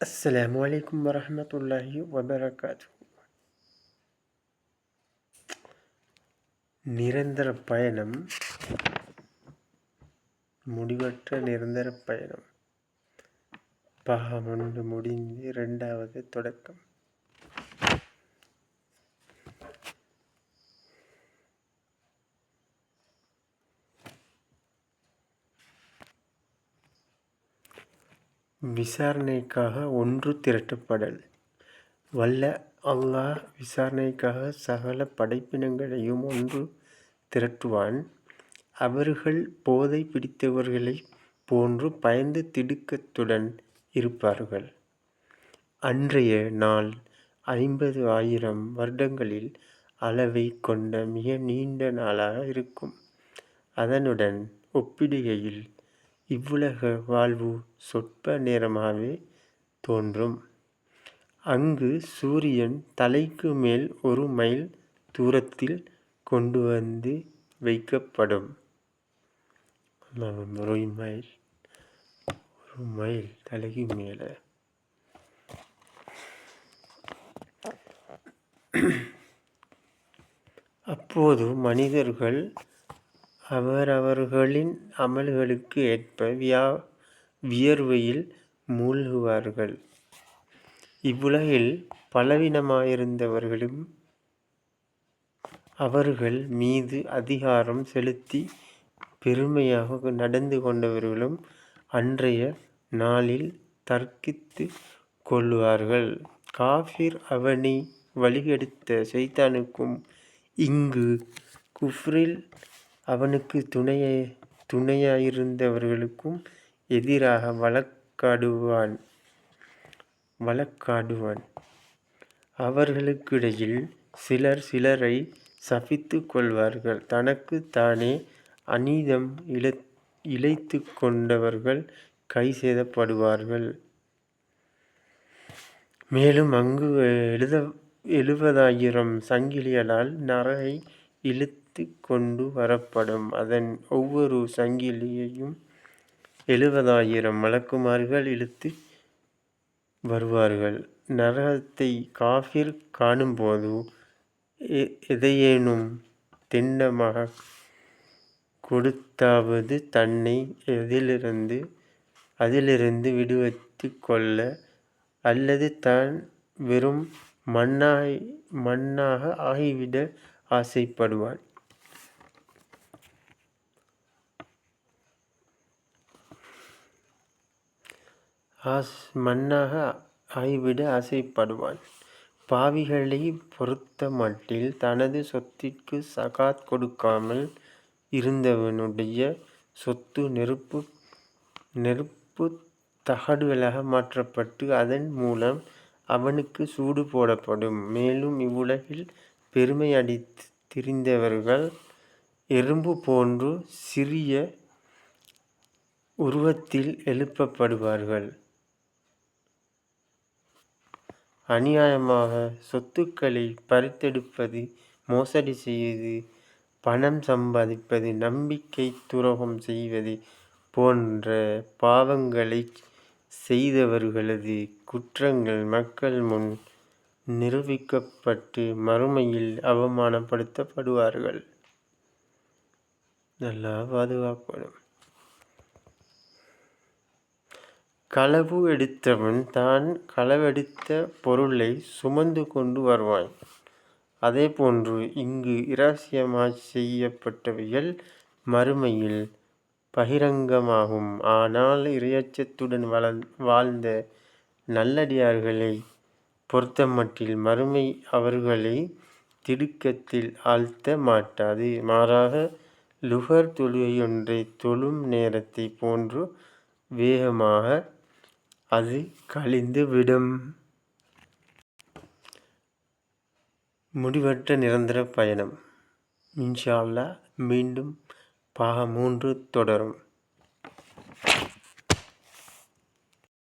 அஸ்ஸலாமு அலைக்கும் வரஹமத்துல்லாஹி வபரகாத்து நிரந்தர பயணம் முடிவற்ற நிரந்தர பயணம் பாகம் ஒன்று முடிந்து இரண்டாவது தொடக்கம் விசாரணைக்காக ஒன்று திரட்டப்படல். வல்ல அல்லாஹ் விசாரணைக்காக சகல படைப்பினங்களையும் ஒன்று திரட்டுவான். அவர்கள் போதை பிடித்தவர்களைப் போன்று பயந்து திடுக்கத்துடன் இருப்பார்கள். அன்றைய நாள் ஐம்பது ஆயிரம் வருடங்களில் அளவை கொண்ட மிக நீண்ட நாளாக இருக்கும். அதனுடன் ஒப்பிடுகையில் இவ்வுலக வாழ்வு சொற்ப நேரமாகவே தோன்றும். அங்கு சூரியன் தலைக்கு மேல் ஒரு மைல் தூரத்தில் கொண்டு வந்து வைக்கப்படும். ஒரு மைல் ஒரு மைல் தலைக்கு மேலே. அப்போது மனிதர்கள் அவரவர்களின் அமல்களுக்கு ஏற்ப வியா வியர்வையில் மூழ்குவார்கள். இவ்வுலகில் பலவீனமாயிருந்தவர்களும் அவர்கள் மீது அதிகாரம் செலுத்தி பெருமையாக நடந்து கொண்டவர்களும் அன்றைய நாளில் தர்க்கித்து கொள்வார்கள். காஃபிர் அவனை வழிகெடுத்த சைத்தானுக்கும் இங்கு குஃப்ரில் அவனுக்கு துணையை துணையாயிருந்தவர்களுக்கும் எதிராக வழக்காடுவான். வழக்காடுவான். அவர்களுக்கிடையில் சிலர் சிலரை சபித்து கொள்வார்கள். தனக்கு தானே அநீதம் இழ இழைத்து கொண்டவர்கள் கை செய்தப்படுவார்கள் மேலும் அங்கு எழுத எழுபதாயிரம் சங்கிலிகளால் நரகை இழுத்து கொண்டு வரப்படும். அதன் ஒவ்வொரு சங்கிலியையும் எழுபதாயிரம் மலக்குமார்கள் இழுத்து வருவார்கள். நரகத்தை காஃபிர் காணும்போது எதையேனும் திண்ணமாக கொடுத்தாவது தன்னை எதிலிருந்து அதிலிருந்து விடுவித்து கொள்ள அல்லது தான் வெறும் மண்ணாய் மண்ணாக ஆகிவிட ஆசைப்படுவான். ஆஸ் மண்ணாக ஆகிவிட ஆசைப்படுவான் பாவிகளை பொறுத்தமட்டில் தனது சொத்திற்கு சகாத் கொடுக்காமல் இருந்தவனுடைய சொத்து நெருப்பு நெருப்பு தகடுகளாக மாற்றப்பட்டு அதன் மூலம் அவனுக்கு சூடு போடப்படும். மேலும் இவ்வுலகில் பெருமை அடித்து திரிந்தவர்கள் எறும்பு போன்று சிறிய உருவத்தில் எழுப்பப்படுவார்கள். அநியாயமாக சொத்துக்களை பறித்தெடுப்பது மோசடி செய்வது பணம் சம்பாதிப்பது நம்பிக்கை துரோகம் செய்வது போன்ற பாவங்களை செய்தவர்களது குற்றங்கள் மக்கள் முன் நிரூபிக்கப்பட்டு மறுமையில் அவமானப்படுத்தப்படுவார்கள். நல்லா பாதுகாப்படும் களவு எடுத்தவன் தான் களவெடுத்த பொருளை சுமந்து கொண்டு வருவான் அதேபோன்று இங்கு இரகசியமாய் செய்யப்பட்டவைகள் மறுமையில் பகிரங்கமாகும். ஆனால் இரையச்சத்துடன் வள வாழ்ந்த நல்லடியார்களை பொறுத்தமட்டில் மறுமை அவர்களை திடுக்கத்தில் ஆழ்த்த மாட்டாது. மாறாக லுகர் தொழுகையொன்றை தொழும் நேரத்தை போன்று வேகமாக அது கழிந்து விடும். முடிவற்ற நிரந்தர பயணம். இன்ஷா மீண்டும் பாகம் மூன்று தொடரும்.